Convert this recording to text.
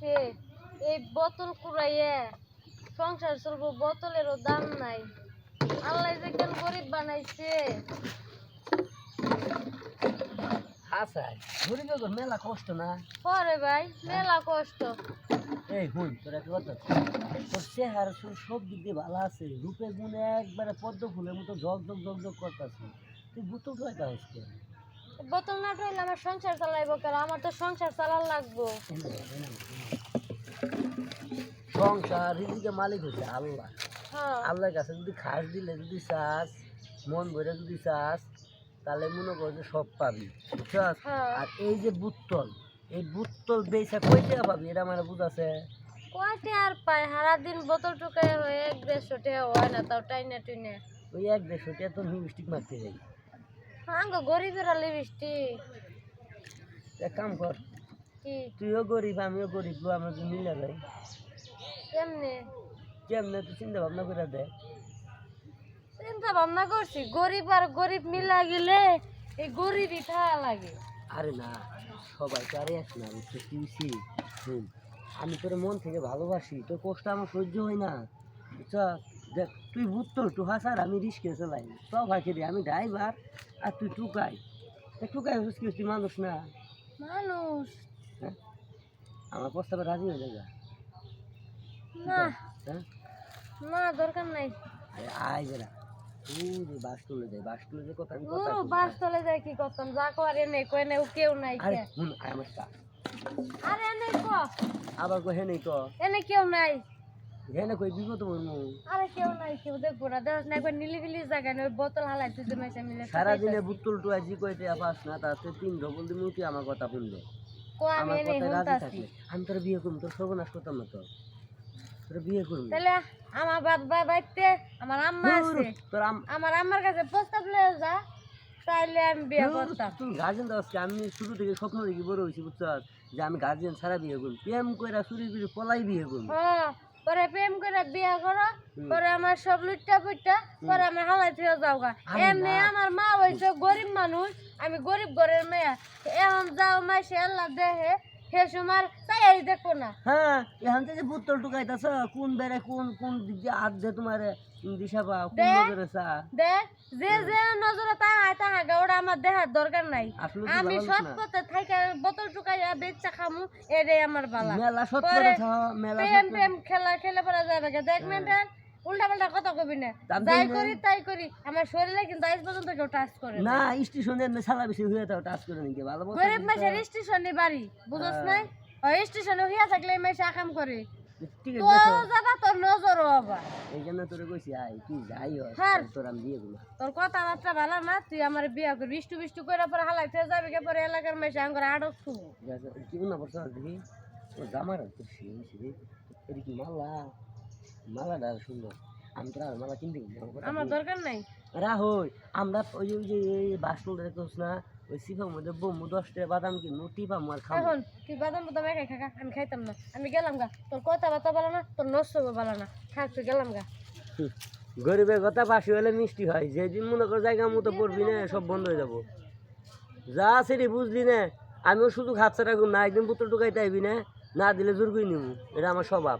কইছে এই বোতল কুড়াইয়ে সংসার চলবো বোতলেরও দাম নাই। আল্লাহ যে কেন গরিব বানাইছে? আচ্ছা গরিব মেলা কষ্ট না? পরে ভাই মেলা কষ্ট। এই হুন তোর একটা কথা তোর চেহারা সব সব দিক দিয়ে ভালো আছে। রূপে গুণে একবারে পদ্ম ফুলের মতো জগ জগ জগ জগ করতেছে। তুই বুতুল হচ্ছে বোতল না আমার সংসার চালাইবো কেন? আমার তো সংসার চালার লাগবো। সংসার রিজিকে মালিক হচ্ছে আল্লাহ। হ্যাঁ। আল্লাহর কাছে যদি খাস দিলে যদি চাস মন ভরে যদি চাস তাহলে মনে কর যে সব পাবি বুঝছস? হ্যাঁ। আর এই যে বুত্তল এই বুত্তল বেচা কই টাকা পাবি? এটা আমার বুঝাছে। কয়টা আর পায়? সারা দিন বোতল টুকাই হয়ে এক দেড়শো টাকা হয় না তাও টাইনে টুইনে। ওই এক দেড়শো টাকা তো লিপস্টিক মারতে যাই। আঙ্গ গরিবেরা লিপস্টিক এক কাম কর তুইও গরিব আমিও গরিব লো আমরা যদি মিলে যাই। কেমনে? কেমনে তুই চিন্তা ভাবনা করে দে। চিন্তা ভাবনা করছি গরিব আর গরিব মিলা গেলে এই গরিবই থাকা লাগে। আরে না সবাই তো আরে এক না বুঝতে শুন আমি তোর মন থেকে ভালোবাসি তোর কষ্ট আমার সহ্য হয় না। বুঝছ দেখ তুই বুঝতো টু হাসার আমি রিস্কে চালাই সব হাঁকে রে আমি ড্রাইভার আর তুই টুকাই। তা টুকাই হচ্ছিস কি তুই মানুষ না। মানুষ? হ্যাঁ। আমার প্রস্তাবে রাজি হয়ে যাবে? না। হ্যাঁ? না দরকার নাই। আরে আয় বেড়া তুই যে বাস তুলে যায় বাস তুলে যে কথা ও। বাস চলে যায় কি করতাম? যা কই কেউ নাই আরে কে শুন আমার সাথে। আরে ক? আবার ক? এনে কেউ নাই। হেনে কই বিপদ মরমু আরে কেউ নাই কেউ দেখব না দেখ না একবার নিলিবিলি জায়গায় না বোতল হালাই তুই জমাইছে মিলে সারাদিনে বুত্তুল টু আজি কইতে পাস না তাতে তিন ডবল দিন উঠি আমার কথা কো আমি আমার এনে রাজি থাকলে। আমি তোর বিয়ে করব তোর সর্বনাশ করতাম না তো। তোর বিয়ে করব? তাহলে আমার বাবা বাইতে আমার আম্মা আছে। তোর আম আমার আম্মার কাছে প্রস্তাব লয়ে যা তাইলে আমি বিয়ে করতাম। তুমি গার্জেন দাও আমি শুরু থেকে স্বপ্ন দেখি বড় হয়েছি বুঝছ যে আমি গার্জেন ছাড়া বিয়ে করব। প্রেম কইরা চুরি চুরি পলাই বিয়ে হ্যাঁ পরে প্রেম করে বিয়ে করো পরে আমার সব লুটটা পুটটা পরে আমার হালাই থেকে যাও গা আরে এমনি আমার মা হয়েছে গরিব মানুষ আমি গরিব ঘরের মেয়ে। এখন যাও মাই সে আল্লাহ দেহে সে সময় তাই দেখো না। হ্যাঁ এখান থেকে বুত্তল টুকাইতেছ কোন বেড়ে কোন কোন দিক দিয়ে হাত দিয়ে তোমার দিশা পাও কোন নজরে যে যে নজরে তা হাগা ওটা আমার দেখার দরকার নাই। আমি সৎ। পথে থাইকা বোতল টুকাইয়া বেচা খামু এটাই আমার বালা। মেলা মেলা প্রেম প্রেম খেলা খেলে পড়া যাবে দেখ মেন্টেন উল্টা পাল্টা কথা কবি না। না। করি তাই করি। আমার শরীরে কিন্তু আজ পর্যন্ত কেউ টাচ করে না স্টেশনে সালা বেশি হয়ে যাও টাচ করে নিকে? ভালো গরিব মাসের স্টেশনে বাড়ি বুঝছ নাই? ওই স্টেশনে হইয়া থাকলে মাসে আকাম করে। ঠিক তো আছে তোর তুই হ্যাঁ। কথাবার্তা ভালো না তুই আমার বিয়া করবি বিষ্টু বিষ্টু করে পরে হালাই থেকে যাবি পরে এলাকার মেসে আঙ্গুর আটক শুভ কি না বলছো জামার শিরি কি মালা মালাটা সুন্দর। আমি তোর আর মালা কিনতে আমার কথা বল। দরকার নাই। রাহুল আমরা ওই ওই যে এই দেখোস না? ওই সিফার মধ্যে বম্বু দশটা বাদাম কিনবো টিপা মার খাব। এখন তুই বাদাম বাদাম একাই খাকা আমি খাইতাম না। আমি গেলাম গা তোর কথাবার্তা ভালো না তোর নষ্ট ভালো না। থাক তুই গেলাম গা। গরিবের কথা বাসি হলে মিষ্টি হয় যেদিন মনে কর জায়গা মতো পড়বি না সব বন্ধ হয়ে যাব। যা আছে রে বুঝলি না? আমিও শুধু হাত ছাড়া না একদিন পুত্র টুকাইতে আইবি না? না দিলে জোর করে নিবো এটা আমার স্বভাব।